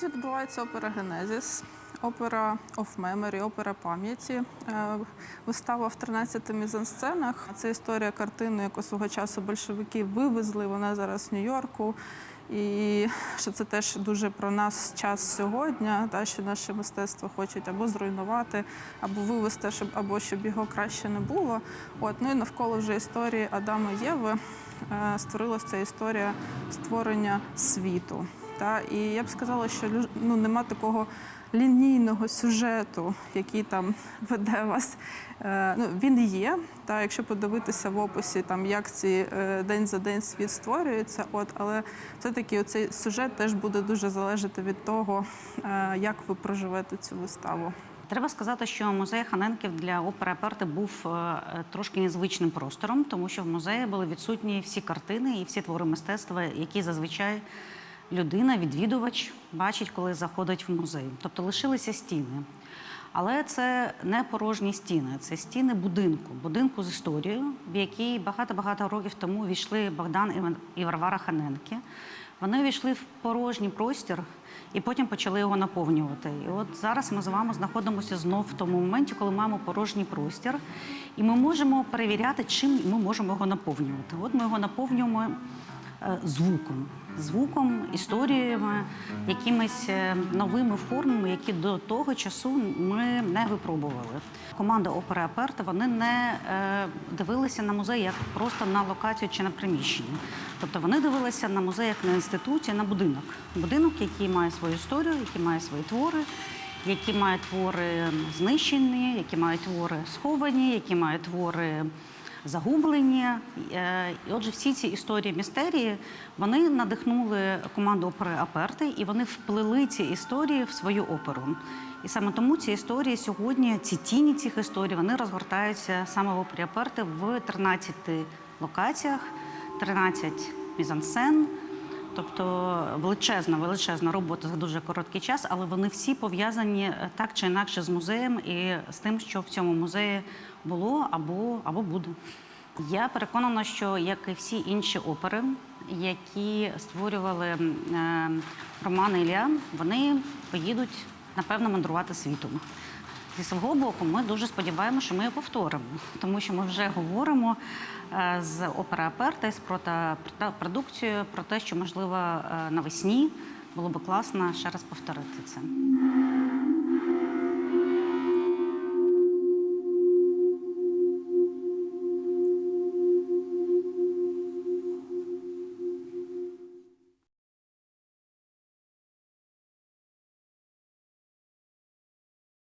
Тут відбувається опера Генезіс, опера of Memory, опера пам'яті. Е, Вистава в 13 мізансценах. Це історія картини, яку свого часу большевики вивезли. Вона зараз в Нью-Йорку. І що це теж дуже про нас час сьогодні, та що наше мистецтво хочуть або зруйнувати, або вивести, щоб або щоб його краще не було. От ну і навколо вже історії Адама Єви е, створилася історія створення світу. Та і я б сказала, що ну нема такого лінійного сюжету, який там веде вас. Е, ну він є. Та якщо подивитися в описі, там як ці е, день за день світ створюється, от але все-таки цей сюжет теж буде дуже залежати від того, е, як ви проживете цю виставу. Треба сказати, що музей Ханенків для опери Аперти був е, трошки незвичним простором, тому що в музеї були відсутні всі картини і всі твори мистецтва, які зазвичай людина, відвідувач бачить, коли заходить в музей. Тобто лишилися стіни. Але це не порожні стіни, це стіни будинку, будинку з історією, в який багато-багато років тому війшли Богдан і Варвара Ханенки. Вони війшли в порожній простір і потім почали його наповнювати. І от зараз ми з вами знаходимося знов в тому моменті, коли маємо порожній простір, і ми можемо перевіряти, чим ми можемо його наповнювати. От ми його наповнюємо е, звуком, звуком, історіями, якимись е, новими формами, які до того часу ми не випробували. Команда опери Аперта вони не е, дивилися на музей як просто на локацію чи на приміщення. Тобто вони дивилися на музей як на інституцію, на будинок. Будинок, який має свою історію, який має свої твори, які мають твори знищені, які мають твори сховані, які мають твори загублені. Е, І отже, всі ці історії містерії вони надихнули команду опери Аперти, і вони вплили ці історії в свою оперу. І саме тому ці історії сьогодні, ці тіні цих історій, вони розгортаються саме в опері Аперти в 13 локаціях, 13 мізансцен. Тобто величезна, величезна робота за дуже короткий час, але вони всі пов'язані е, так чи інакше з музеєм і з тим, що в цьому музеї було або, або буде. Я переконана, що як і всі інші опери, які створювали е, Роман Ілля, вони поїдуть напевно мандрувати світом. Зі свого боку, ми дуже сподіваємося, що ми його повторимо, тому що ми вже говоримо е, з опера Аперта про з продукцією про те, що можливо е, навесні було би класно ще раз повторити це.